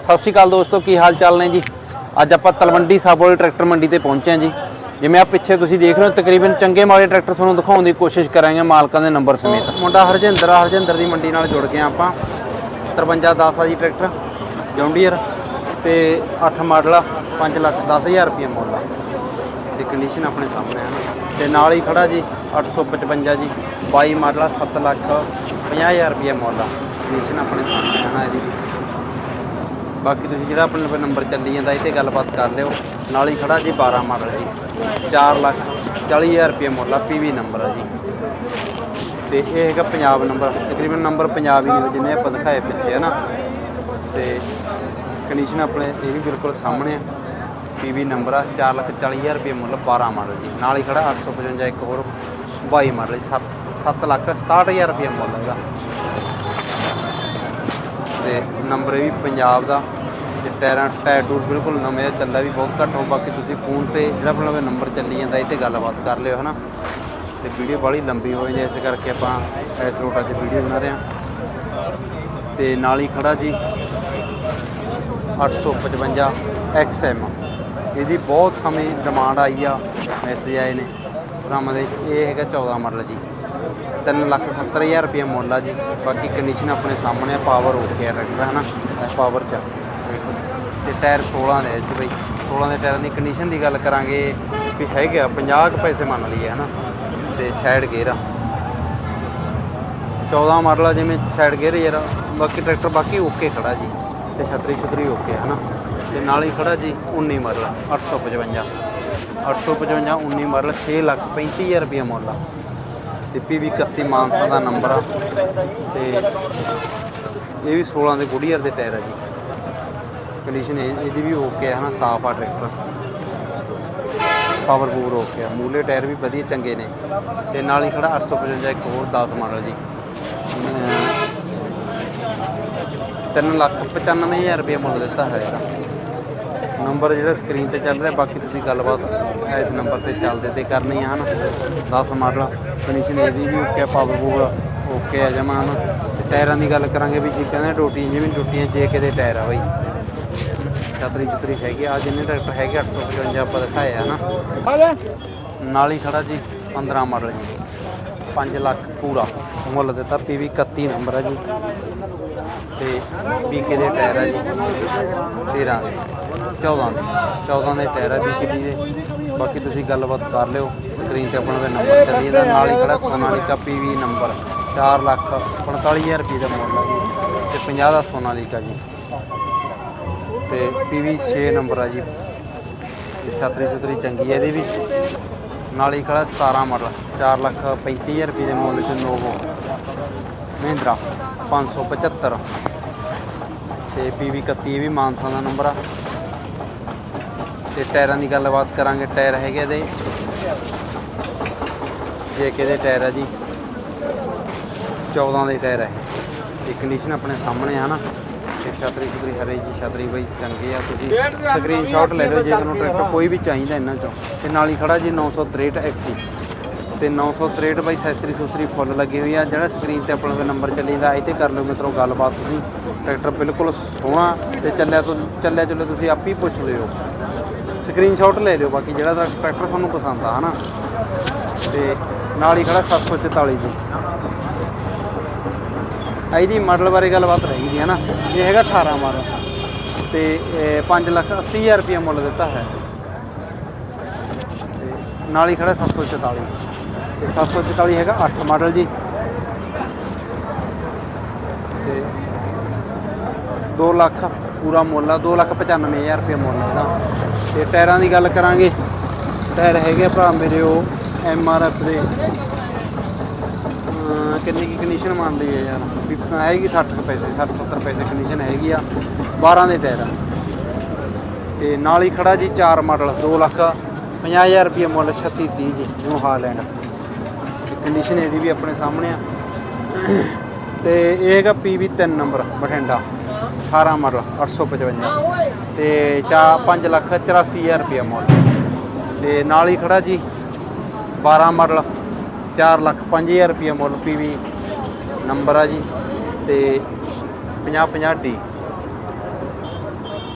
ਸਤਿ ਸ਼੍ਰੀ ਅਕਾਲ ਦੋਸਤੋ, ਕੀ ਹਾਲ ਚਾਲ ਨੇ ਜੀ? ਅੱਜ ਆਪਾਂ ਤਲਵੰਡੀ ਸਾਬੋ ਵਾਲੀ ਟਰੈਕਟਰ ਮੰਡੀ ਤੇ ਪਹੁੰਚੇ ਹਾਂ ਜੀ। ਜਿਵੇਂ ਆ ਪਿੱਛੇ ਤੁਸੀਂ ਦੇਖ ਰਹੇ ਹੋ, ਤਕਰੀਬਨ ਚੰਗੇ ਮਾੜੇ ਟਰੈਕਟਰ ਤੁਹਾਨੂੰ ਦਿਖਾਉਣ ਦੀ ਕੋਸ਼ਿਸ਼ ਕਰਾਂਗੇ ਮਾਲਕਾਂ ਦੇ ਨੰਬਰ ਸਮੇਤ। ਮੁੰਡਾ ਹਰਜਿੰਦਰ ਆ, ਹਰਜਿੰਦਰ ਦੀ ਮੰਡੀ ਨਾਲ ਜੁੜ ਗਏ ਹਾਂ ਆਪਾਂ। 5310 ਆ ਜੀ ਟਰੈਕਟਰ, ਜੌਂਡੀਅਰ ਤੇ 8 ਮਾਡਲ ਆ 5 ਲੱਖ 10000 ਰੁਪਏ ਮੁੱਲ ਆ। ਤੇ ਕੰਡੀਸ਼ਨ ਆਪਣੇ ਸਾਹਮਣੇ ਹੈ ਨਾ ਤੇ ਨਾਲ ਹੀ ਖੜਾ ਜੀ 855 ਜੀ 22 ਮਾਡਲ ਆ 7 ਲੱਖ 50000 ਰੁਪਏ ਮੁੱਲ ਆ। ਕੰਡੀਸ਼ਨ ਆਪਣੇ ਸਾਹਮਣੇ ਹੈ ਨਾ ਇਹਦੀ ਬਾਕੀ ਤੁਸੀਂ ਜਿਹੜਾ ਆਪਣੇ ਕੋਲ ਨੰਬਰ ਚੱਲੀ ਜਾਂਦਾ, ਇਹ ਤੇ ਗੱਲਬਾਤ ਕਰ ਲਿਓ। ਨਾਲ ਹੀ ਖੜਾ ਜੀ 12 ਮਾਡਲ ਜੀ। 4 ਲੱਖ 40000 ਰੁਪਏ ਮੁੱਲ ਆ ਪੀਵੀ ਨੰਬਰ ਆ ਜੀ। ਤੇ ਇਹ ਹੈਗਾ ਪੰਜਾਬ ਨੰਬਰ। ਤਕਰੀਬਨ ਨੰਬਰ ਪੰਜਾਬ ਹੀ ਨੇ, ਜਿੰਨੇ ਆਪਾਂ ਦਿਖਾਏ ਪਿੱਛੇ ਹੈ ਨਾ ਤੇ ਕੰਡੀਸ਼ਨ ਆਪਣੇ ਇਹ ਵੀ ਬਿਲਕੁਲ ਸਾਹਮਣੇ ਆ। ਪੀਵੀ ਨੰਬਰ ਆ 4 ਲੱਖ 40000 ਰੁਪਏ ਮੁੱਲ 12 ਮਾਡਲ ਜੀ। ਨਾਲ ਹੀ ਖੜਾ 855 ਇੱਕ ਹੋਰ 22 ਮਾਡਲ 7 7 ਲੱਖ 67000 ਰੁਪਏ ਮੁੱਲ ਹੈਗਾ। ਨੰਬਰ ਵੀ ਪੰਜਾਬ ਦਾ ਤੇ ਟਾਇਰਾਂ ਟਾਇਰ ਟੂਰ ਬਿਲਕੁਲ ਨਵੇਂ ਆ, ਚੱਲਾ ਵੀ ਬਹੁਤ ਘੱਟ ਹੋ ਬਾਕੀ ਤੁਸੀਂ ਫੋਨ ਤੇ ਜਿਹੜਾ ਆਪਣਾ ਨੰਬਰ ਚੱਲੀ ਜਾਂਦਾ ਇਹ ਤੇ ਗੱਲਬਾਤ ਕਰ ਲਿਓ ਹਨਾ? ਤੇ ਵੀਡੀਓ ਬੜੀ ਲੰਬੀ ਹੋ ਜਾਂਦੀ ਹੈ, ਇਸ ਕਰਕੇ ਆਪਾਂ ਇਸ ਰੋਟਾ 'ਚ ਵੀਡੀਓ ਬਣਾ ਰਹੇ ਹਾਂ। ਤੇ ਨਾਲ ਹੀ ਖੜਾ ਜੀ 855 XM ਇਹਦੀ ਬਹੁਤ ਸਮੇਂ ਡਿਮਾਂਡ ਆਈ ਆ ਮੈਸੇਜ ਆਏ ਨੇ। ਭਰਾਵਾਂ ਦੇ ਇਹ ਹੈਗਾ 14 ਮਾਡਲ ਜੀ। 370000 ਰੁਪਏ ਮੁੱਲ ਆ ਜੀ। ਬਾਕੀ ਕੰਡੀਸ਼ਨ ਆਪਣੇ ਸਾਹਮਣੇ ਆ ਪਾਵਰ ਹੋ ਗਿਆ ਟਰੈਕਟਰ ਹੈ ਨਾ ਪਾਵਰ ਚ। ਵੇਖੋ ਤੇ ਟਾਇਰ 16 ਦੇ ਵਿੱਚ ਬਈ। 16 ਦੇ ਟਾਇਰਾਂ ਦੀ ਕੰਡੀਸ਼ਨ ਦੀ ਗੱਲ ਕਰਾਂਗੇ ਵੀ ਹੈਗਾ 50 ਕੁ ਪੈਸੇ ਮੰਨ ਲਈਏ ਹੈ ਨਾ ਤੇ ਸਾਈਡ ਗੇਅਰ ਆ। 14 ਮਾਡਲ ਆ, ਜਿਵੇਂ ਸਾਈਡ ਗੇਅਰ ਯਾਰ। ਬਾਕੀ ਟਰੈਕਟਰ ਬਾਕੀ ਓਕੇ ਖੜਾ ਜੀ। ਤੇ ਛਤਰੀ ਛਤਰੀ ਓਕੇ ਹੈ ਨਾ ਤੇ ਨਾਲ ਹੀ ਖੜਾ ਜੀ 19 ਮਾਡਲ 855 855 19 ਮਾਡਲ 6 ਲੱਖ 35000 ਰੁਪਏ ਮੁੱਲ ਆ। ਤੇ ਪੀਵੀ 31 ਮਾਨਸਾ ਦਾ ਨੰਬਰ ਆ। ਤੇ ਇਹ ਵੀ 16 ਦੇ ਗੁੜੀਅਰ ਦੇ ਟਾਇਰ ਆ ਜੀ। ਕੰਡੀਸ਼ਨ ਇਹਦੀ ਵੀ ਓਕੇ ਹੈ ਨਾ ਸਾਫ਼ ਆ ਟਰੈਕਟਰ ਪਾਵਰ ਪੂਰ ਓਕੇ ਆ। ਮੂਲੇ ਟਾਇਰ ਵੀ ਵਧੀਆ ਚੰਗੇ ਨੇ। ਤੇ ਨਾਲ ਹੀ ਖੜਾ 855 ਇੱਕ ਹੋਰ 10 ਮਾਡਲ ਜੀ। 3 ਲੱਖ 95000 ਰੁਪਏ ਮੁੱਲ ਦਿੱਤਾ ਹੈ ਇਹਦਾ। ਨੰਬਰ ਜਿਹੜਾ ਸਕਰੀਨ ਤੇ ਚੱਲ ਰਿਹਾ, ਬਾਕੀ ਤੁਸੀਂ ਗੱਲਬਾਤ ਇਸ ਨੰਬਰ ਤੇ ਚੱਲਦੇ ਤੇ ਕਰਨੀ ਆ ਹਨ। 10 ਮਾਡਲ ਫਿਨਿਸ਼ਿੰਗ ਇਹਦੀ ਵੀ ਓਕੇ ਆ ਪਾਵਰ ਪੂਰ ਓਕੇ ਆ ਜਮਾ ਹਨ। ਤੇ ਟਾਇਰਾਂ ਦੀ ਗੱਲ ਕਰਾਂਗੇ ਵੀ ਜੀ ਕਹਿੰਦੇ ਟੋਟੀਆਂ ਜਿਵੇਂ ਟੋਟੀਆਂ ਜੇ ਕਿਤੇ ਟਾਇਰ ਆ ਬਈ। ਛਤਰੀ ਛਤਰੀ ਹੈਗੀ ਆ ਜਿੰਨੇ ਟਰੈਕਟਰ ਹੈਗੇ 855 ਆਪਾਂ ਦਿਖਾਏ ਆ ਨਾ ਨਾਲ ਹੀ ਖੜਾ ਜੀ 15 ਮਾਡਲ ਜੀ। 5 ਲੱਖ ਪੂਰਾ। ਮੁੱਲ ਦਿੱਤਾ ਪੀਵੀ 31 ਨੰਬਰ ਹੈ ਜੀ। ਤੇ ਬੀਕੇ ਦੇ ਟਾਇਰ ਹੈ ਜੀ 13 ਦੇ 14 ਦੇ 14 ਦੇ ਟਾਇਰ ਹੈ ਬੀਕੇ ਦੇ ਬਾਕੀ ਤੁਸੀਂ ਗੱਲਬਾਤ ਕਰ ਲਿਓ ਸਕਰੀਨ ਤੇ ਆਪਣਾ ਦਾ ਨੰਬਰ ਚੱਲੀ ਜਾਂਦਾ, ਨਾਲ ਹੀ ਖੜਾ ਸੋਨਾਲੀਕਾ ਪੀਵੀ ਨੰਬਰ 4 ਲੱਖ 45000 ਰੁਪਏ ਦਾ ਮੁੱਲ ਆ ਜੀ, ਤੇ 50 ਦਾ ਸੋਨਾਲੀਕਾ ਜੀ। ਤੇ ਪੀਵੀ 6 ਨੰਬਰ ਆ ਜੀ। ਤੇ ਛਤਰੀ ਛਤਰੀ ਚੰਗੀ ਹੈ ਇਹਦੀ ਵੀ। ਨਾਲ ਹੀ ਖੜਾ 17 ਮਾਡਲ 4 ਲੱਖ 35000 ਰੁਪਏ ਦੇ ਮੁੱਲ ਚ ਨੋਵੋ ਮਹਿੰਦਰਾ 575 ਤੇ ਪੀਵੀ 31 ਇਹ ਵੀ ਮਾਨਸਾ ਦਾ ਨੰਬਰ ਆ। ਤੇ ਟਾਇਰਾਂ ਦੀ ਗੱਲਬਾਤ ਕਰਾਂਗੇ ਟਾਇਰ ਹੈਗੇ ਇਹਦੇ। ਜੇਕੇ ਦੇ ਟਾਇਰ ਆ ਜੀ? 14 ਦੇ ਟਾਇਰ ਹੈ ਇਹ। ਕੰਡੀਸ਼ਨ ਆਪਣੇ ਸਾਹਮਣੇ ਆ ਨਾ ਤੇ ਛਤਰੀ ਛਤਰੀ ਹਰੇ ਜੀ ਛਤਰੀ ਬਈ ਚੰਗੇ ਆ ਤੁਸੀਂ। ਸਕਰੀਨਸ਼ਾਟ ਲੈ ਲਓ ਜੇ ਤੁਹਾਨੂੰ ਟਰੈਕਟਰ ਕੋਈ ਵੀ ਚਾਹੀਦਾ ਇਹਨਾਂ ਚੋਂ। ਤੇ ਨਾਲ ਹੀ ਖੜਾ ਜੀ 963 ਐਕਸੀ ਤੇ 963 ਬਾਈ ਸੈਸਰੀ ਸੁਸਰੀ ਫੁੱਲ ਲੱਗੀ ਹੋਈ ਆ। ਜਿਹੜਾ ਸਕਰੀਨ ਤੇ ਆਪਣਾ ਨੰਬਰ ਚੱਲੀਦਾ, ਇਹ ਤੇ ਕਰ ਲਿਓ ਮਿੱਤਰੋ ਗੱਲਬਾਤ ਤੁਸੀਂ। ਟਰੈਕਟਰ ਬਿਲਕੁਲ ਸੋਹਣਾ ਤੇ ਚੱਲਿਆ ਤੋਂ, ਚੱਲਿਆ ਚੱਲੇ ਤੁਸੀਂ ਆਪ ਹੀ ਪੁੱਛ ਲਿਓ। ਸਕਰੀਨਸ਼ਾਟ ਲੈ ਲਿਓ ਬਾਕੀ ਜਿਹੜਾ ਟਰੈਕਟਰ ਤੁਹਾਨੂੰ ਪਸੰਦ ਆ, ਹਨਾ? ਤੇ ਨਾਲ ਹੀ ਖੜਾ 744 ਜੀ ਇਹਦੀ ਮਾਡਲ ਬਾਰੇ ਗੱਲਬਾਤ ਰਹੀ ਦੀ ਹੈ ਨਾ ਇਹ ਹੈਗਾ 18 ਮਾਡਲ। ਤੇ 5 ਲੱਖ 80 ਹਜ਼ਾਰ ਰੁਪਏ ਮੁੱਲ ਦਿੱਤਾ ਹੈ। ਤੇ ਨਾਲ ਹੀ ਖੜਾ 744 ਤੇ 744 ਹੈਗਾ 8 ਮਾਡਲ ਜੀ। ਤੇ 2 ਲੱਖ ਪੂਰਾ ਮੁੱਲ ਆ 2 ਲੱਖ 95 ਹਜ਼ਾਰ ਰੁਪਏ ਮੁੱਲ ਇਹਦਾ। ਤੇ ਟਾਇਰਾਂ ਦੀ ਗੱਲ ਕਰਾਂਗੇ, ਟਾਇਰ ਹੈਗੇ ਭਰਾ ਮੇਰੇ ਉਹ ਐਮ ਆਰ ਐਫ ਦੇ। ਕਿੰਨੀ ਕੀ ਕੰਡੀਸ਼ਨ ਮੰਨ ਲਈ ਹੈ ਯਾਰ? ਵੀ ਹੈਗੀ 60 ਕੁ ਪੈਸੇ 60 70 ਪੈਸੇ ਕੰਡੀਸ਼ਨ ਹੈਗੀ ਆ 12 ਦੇ ਟਾਇਰ ਆ। ਤੇ ਨਾਲ ਹੀ ਖੜਾ ਜੀ 4 ਮਾਡਲ 2 ਲੱਖ 50000 ਰੁਪਏ ਮੁੱਲ 36 30 ਜੀ, ਨਿਊ ਹਾਲੈਂਡ। ਕੰਡੀਸ਼ਨ ਇਹਦੀ ਵੀ ਆਪਣੇ ਸਾਹਮਣੇ ਆ। ਤੇ ਇਹ ਹੈਗਾ PV 3 ਨੰਬਰ, ਬਠਿੰਡਾ। 18 ਮਾਡਲ 855 ਤੇ ਚਾ 5 ਲੱਖ 84000 ਰੁਪਏ ਮੁੱਲ। ਤੇ ਨਾਲ ਹੀ ਖੜਾ ਜੀ 12 ਮਾਡਲ 4 ਲੱਖ 5000 ਰੁਪਏ ਮੁੱਲ ਪੀਵੀ ਨੰਬਰ ਆ ਜੀ। ਤੇ 50 50 ਡੀ।